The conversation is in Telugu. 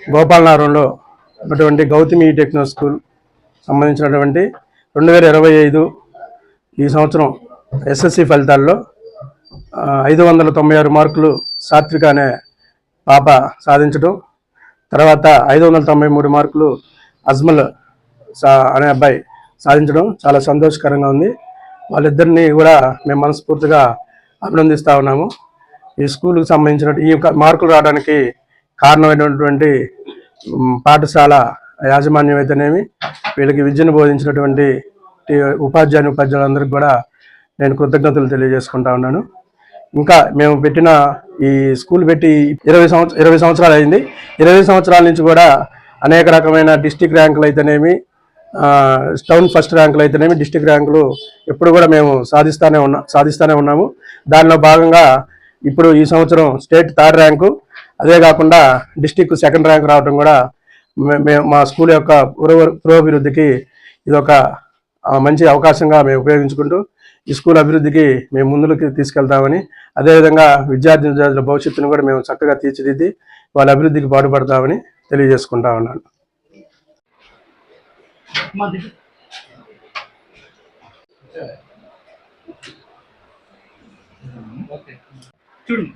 గోపాలనగరంలో ఉన్నటువంటి గౌతమి టెక్నో స్కూల్ సంబంధించినటువంటి రెండు వేల ఇరవై ఐదు ఈ సంవత్సరం ఎస్ఎస్సి ఫలితాల్లో ఐదు వందల తొంభై ఆరు మార్కులు సాత్విక అనే పాప సాధించడం తర్వాత ఐదు వందల తొంభై మూడు మార్కులు అజ్మల్ సా అనే అబ్బాయి సాధించడం చాలా సంతోషకరంగా ఉంది. వాళ్ళిద్దరిని కూడా మేము మనస్ఫూర్తిగా అభినందిస్తూ ఉన్నాము. ఈ స్కూల్కి సంబంధించిన ఈ మార్కులు రావడానికి కారణమైనటువంటి పాఠశాల యాజమాన్యం అయితేనేమి వీళ్ళకి విద్యను బోధించినటువంటి ఉపాధ్యాయుని ఉపాధ్యాయులందరికీ కూడా నేను కృతజ్ఞతలు తెలియజేసుకుంటా ఉన్నాను. ఇంకా మేము పెట్టిన ఈ స్కూల్ పెట్టి ఇరవై సంవత్సరం ఇరవై సంవత్సరాలు అయింది. ఇరవై సంవత్సరాల నుంచి కూడా అనేక రకమైన డిస్టిక్ ర్యాంకులు అయితేనేమి టౌన్ ఫస్ట్ ర్యాంకులు అయితేనేమి డిస్టిక్ ర్యాంకులు ఎప్పుడు కూడా మేము సాధిస్తానే ఉన్నా సాధిస్తూనే ఉన్నాము. దానిలో భాగంగా ఇప్పుడు ఈ సంవత్సరం స్టేట్ థర్డ్ ర్యాంకు అదే కాకుండా డిస్టిక్ సెకండ్ ర్యాంక్ రావడం కూడా మే- మేము మా స్కూల్ యొక్క పురో- పురోభివృద్ధికి ఇది ఒక మంచి అవకాశంగా మేము ఉపయోగించుకుంటూ ఈ స్కూల్ అభివృద్ధికి మేము ముందుకు తీసుకెళ్తామని అదేవిధంగా విద్యార్థి విద్యార్థుల భవిష్యత్తును కూడా మేము చక్కగా తీర్చిదిద్ది వాళ్ళ అభివృద్ధికి పాటుపడతామని తెలియజేసుకుంటా ఉన్నాను. చూడండి